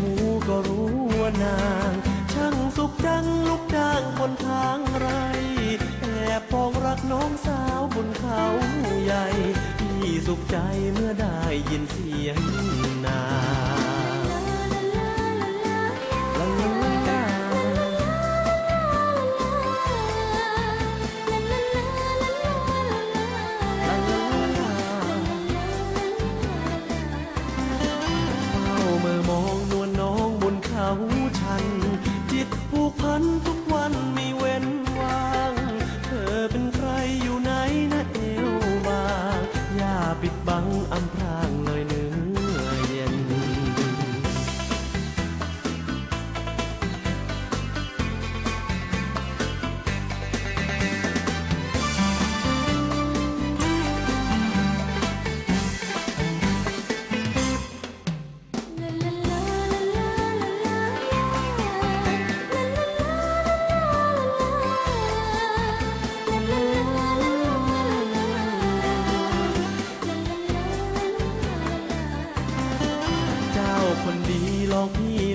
หูก็รู้ว่านาง ช่างสุขดังลูกจ้างบนทางไร แอบปองรักน้องสาวบนเขาใหญ่ พี่สุขใจเมื่อได้ยินเสียง ทุกวันไม่เว้น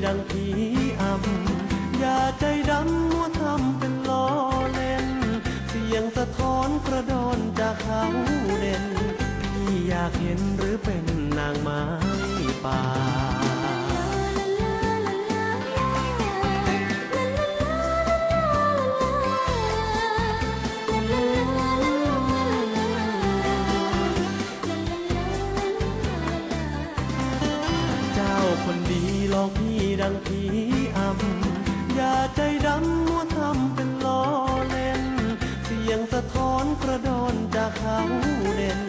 ดังผีอำอย่าใจดำมัวทำเป็นล้อเล่น เสียงสะท้อนกระดอนจากเขาเด่นพี่อยากเห็นหรือเป็นนางไม้ป่า คนดีหลอกพี่ดังผีอำอย่าใจดำมัวทำเป็นล้อเล่น เสียงสะท้อนกระดอนจากเขาเด่น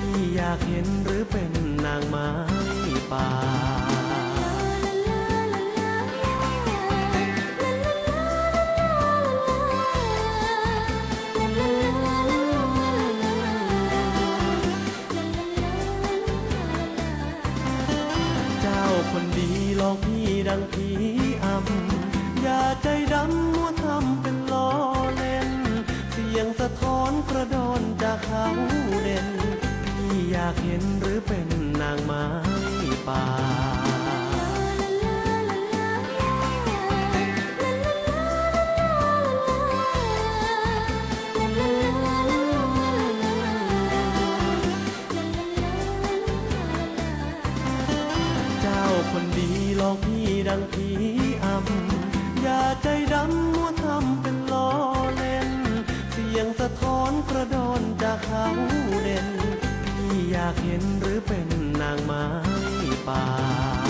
พี่อยากเห็นหรือเป็นนางไม้ป่า เจ้าคนดีหลอกพี่ดังผีอำอย่าใจดำมัวทำเป็นล้อเล่น เสียงสะท้อนกระดอนจากเขาเด่น พี่อยากเห็นหรือเป็นนางไม้ป่า โดอนจากเขาเด่นพี่อยากเห็นหรือเป็นนางไม้ป่า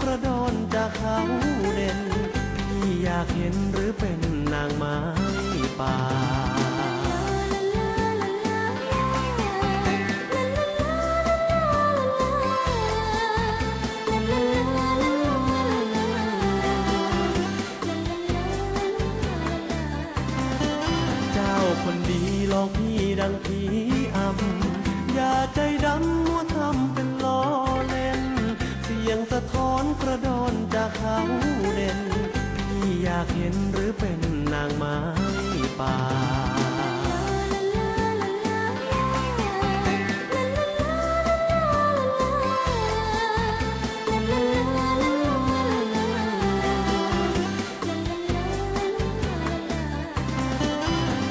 กระดอนจากเขาเด่นพี่อยากเห็นหรือเป็นนางไม้ป่า เขาเด่นพี่อยากเห็นหรือเป็นนางไม้ป่า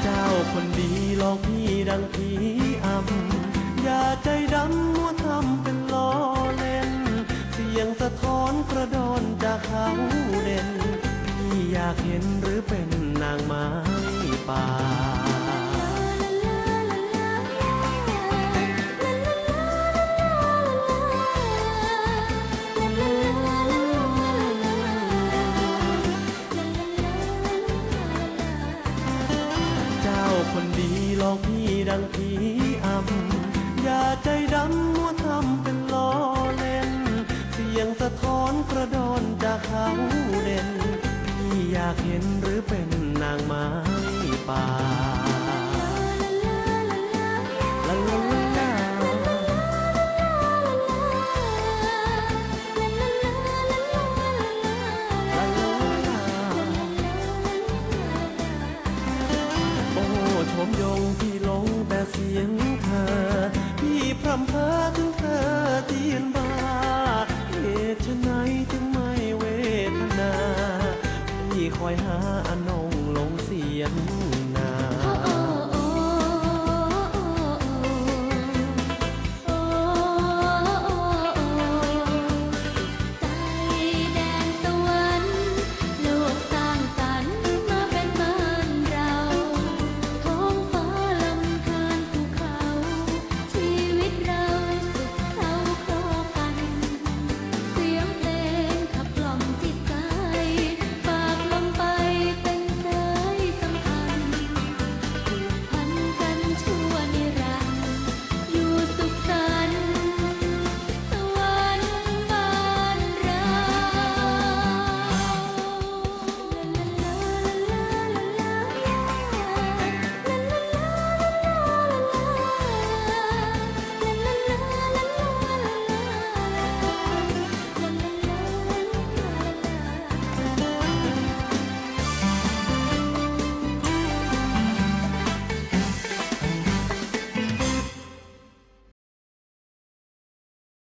เจ้าคนดีลอกพี่ดังผีอำอย่าใจดำ สะท้อนกระดอนจากเขาเด่นพี่อยากเห็นหรือเป็นนางไม้ป่าเจ้าคนดีลอกพี่ดังผีอำอย่าใจดำมัวทำเป็น สะท้อนกระดอนจากเขาเด่นพี่อยากเห็นหรือเป็นนางไม้ป่าลโอ้ชมยงพี่ลงแต่เสียงเธอ พี่พรำเพ้อถึงเธอที่ยืน บาเหตุไฉนถึงไม่เวทนา พี่คอยหาอนงลงเสียง